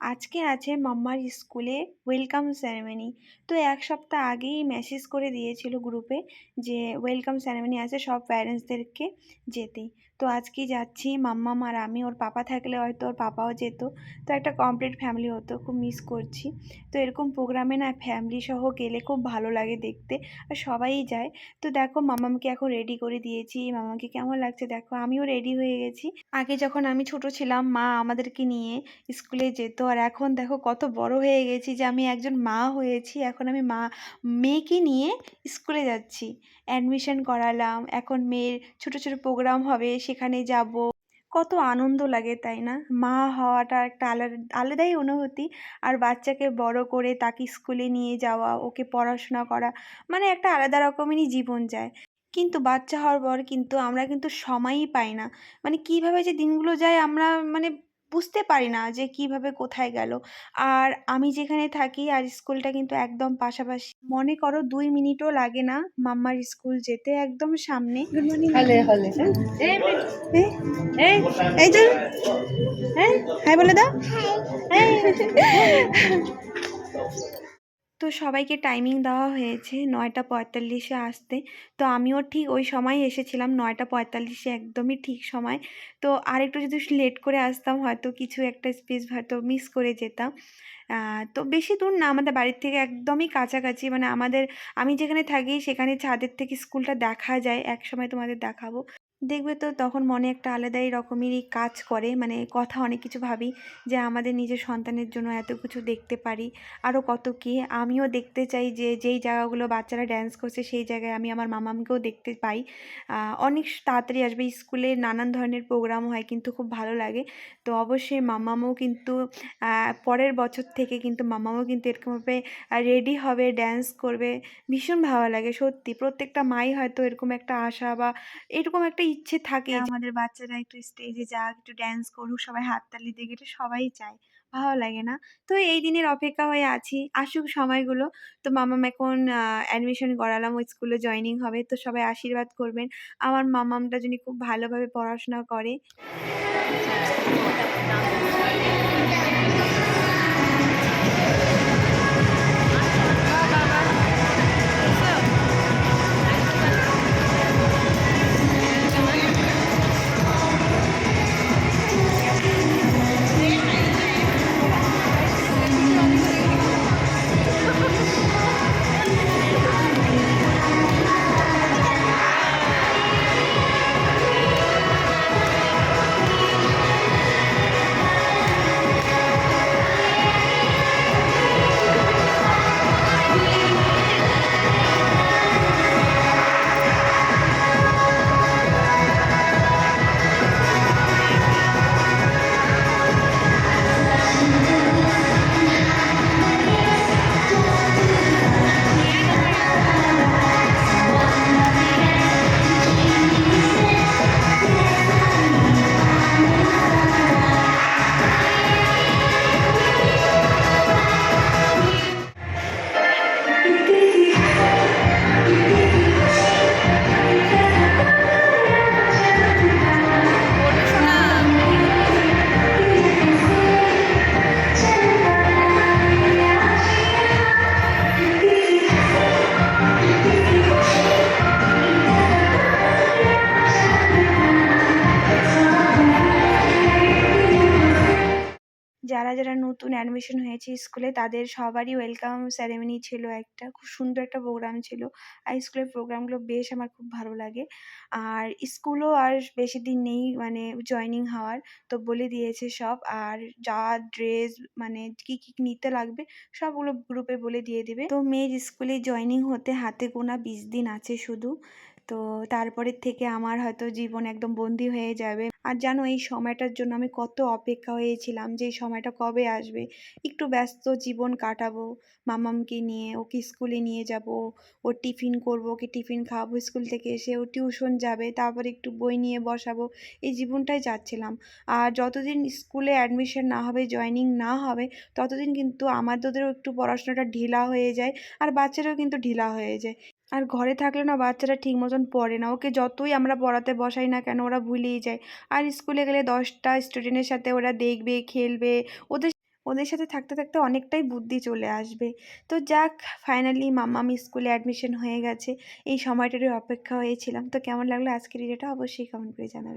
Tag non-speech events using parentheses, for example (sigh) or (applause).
আজকে আছে মাম্মার স্কুলে ওয়েলকাম সেরেমনি তো এক সপ্তাহ আগেই মেসেজ করে দিয়েছিল গ্রুপে যে ওয়েলকাম সেরেমনি আছে, সব প্যারেন্টসদেরকে যেতে। তো আজকে যাচ্ছি, মাম্মা আর আমি, ওর পাপা থাকলে হয়তো ওর পাপাও যেত। তো একটা কমপ্লিট ফ্যামিলি হতো, খুব মিস করছি। তো এরকম প্রোগ্রামে না ফ্যামিলি সহ গেলে খুব ভালো লাগে দেখতে, আর সবাই যায়। তো দেখো মামামকে এখন রেডি করে দিয়েছি মামাকে কেমন লাগছে দেখো, আমিও রেডি হয়ে গেছি। আগে যখন আমি ছোট ছিলাম, মা আমাদেরকে নিয়ে স্কুলে যেত আর এখন দেখো কত বড় হয়ে গেছি যে আমি একজন মা হয়েছি। এখন আমি মা, মেয়েকে নিয়ে স্কুলে যাচ্ছি। অ্যাডমিশন করালাম। এখন মেয়ের ছোট ছোট প্রোগ্রাম হবে, সেখানে যাব। কত আনন্দ লাগে, তাই না? মা হওয়াটা একটা আলাদা, আলাদাই অনুভূতি। আর বাচ্চাকে বড় করে তাকে স্কুলে নিয়ে যাওয়া, ওকে পড়াশোনা করা মানে একটা আলাদা রকমেরই জীবন যায়। কিন্তু বাচ্চা হওয়ার পর কিন্তু আমরা কিন্তু সময়ই পাই না। মানে কীভাবে যে দিনগুলো যায় আমরা মানে বুঝতে পারি না যে কীভাবে কোথায় গেল। আর আমি যেখানে থাকি আর স্কুলটা কিন্তু একদম পাশাপাশি। মনে করো দুই মিনিটও লাগে না মাম্মার স্কুল যেতে একদম সামনে। এই এই হ্যাঁ হাই বলে দাও। (laughs) তো সবাইকে টাইমিং দেওয়া হয়েছে নয়টা পঁয়তাল্লিশে আসতে। তো আমিও ঠিক ওই সময় এসেছিলাম, নয়টা পঁয়তাল্লিশে একদমই ঠিক সময়। তো আরেকটু যদি লেট করে আসতাম, হয়তো কিছু একটা স্পেস হয়তো মিস করে যেতাম। তো বেশি দূর না, আমাদের বাড়ির থেকে একদমই কাছাকাছি। মানে আমাদের, আমি যেখানে থাকি সেখানে ছাদের থেকে স্কুলটা দেখা যায় এক সময় তোমাদের দেখাবো। দেখবে তো তখন মনে একটা আলাদাই রকমেরই কাজ করে। মানে কথা অনেক কিছু ভাবি যে আমাদের নিজের সন্তানের জন্য এত কিছু দেখতে পারি। আরও কত কী। আমিও দেখতে চাই যে যেই জায়গাগুলো বাচ্চারা ড্যান্স করছে সেই জায়গায় আমি আমার মামামকেও দেখতে পাই। অনেক তাড়াতাড়ি আসবে। স্কুলে নানান ধরনের প্রোগ্রাম হয় কিন্তু খুব ভালো লাগে। তো অবশ্যই মামামও কিন্তু পরের বছর থেকে কিন্তু মামামও কিন্তু এরকমভাবে রেডি হবে ড্যান্স করবে। ভীষণ ভালো লাগে সত্যি। প্রত্যেকটা মাই হয়তো এরকম একটা আশা বা এরকম একটা ইচ্ছে থাকে আমাদের বাচ্চারা একটু স্টেজে যাক একটু ড্যান্স করুক সবাই হাততালি দিক এটা সবাই চায়। ভালো লাগে না। তো এই দিনের অপেক্ষা হয়ে আছি। আসুক সময়গুলো। তো মামাম এখন অ্যাডমিশন করালাম ওই স্কুলে জয়েনিং হবে। তো সবাই আশীর্বাদ করবেন। আমার মামামটা যিনি খুব ভালোভাবে পড়াশোনা করে। যারা যারা নতুন অ্যাডমিশন হয়েছে স্কুলে তাদের সবারই ওয়েলকাম সেরেমনি ছিল একটা। খুব সুন্দর একটা প্রোগ্রাম ছিল। আর স্কুলের প্রোগ্রামগুলো বেশ আমার খুব ভালো লাগে। আর স্কুলও আর বেশি দিন নেই মানে জয়েনিং হওয়ার, তো বলে দিয়েছে সব। আর যা ড্রেস মানে কি কি নিতে লাগবে, সবগুলো গ্রুপে বলে দিয়ে দেবে। তো মেয়ের স্কুলে জয়েনিং হতে হাতে গোনা বিশ দিন আছে শুধু। তো তারপরের থেকে আমার হয়তো জীবন একদম বন্দি হয়ে যাবে। আর জানো এই সময়টার জন্য আমি কত অপেক্ষা হয়েছিলাম যে এই সময়টা কবে আসবে? একটু ব্যস্ত জীবন কাটাবো, মামামকে নিয়ে, ওকে স্কুলে নিয়ে যাব, ওর টিফিন করব, ওকে টিফিন খাওয়াবো, স্কুল থেকে এসে ও টিউশন যাবে, তারপর একটু বই নিয়ে বসাবো, এই জীবনটাই যাচ্ছিলাম। আর যতদিন স্কুলে অ্যাডমিশন না হবে জয়েনিং না হবে, ততদিন কিন্তু আমাদেরও একটু পড়াশোনাটা ঢিলা হয়ে যায়, আর বাচ্চারাও কিন্তু ঢিলা হয়ে যায়। আর ঘরে থাকলে না বাচ্চারা ঠিক মতন পড়ে না। ওকে যতই আমরা পড়াতে বসাই না কেন, ওরা ভুলেই যায়। আর স্কুলে গেলে দশটা স্টুডেন্টের সাথে ওরা দেখবে, খেলবে। ওদের ওদের সাথে থাকতে থাকতে অনেকটাই বুদ্ধি চলে আসবে। তো যাক ফাইনালি মাম্মাম স্কুলে অ্যাডমিশন হয়ে গেছে। এই সময়টারই অপেক্ষা হয়েছিলাম। তো কেমন লাগল আজকের ভিডিওটা অবশ্যই কমেন্ট করে জানাবে।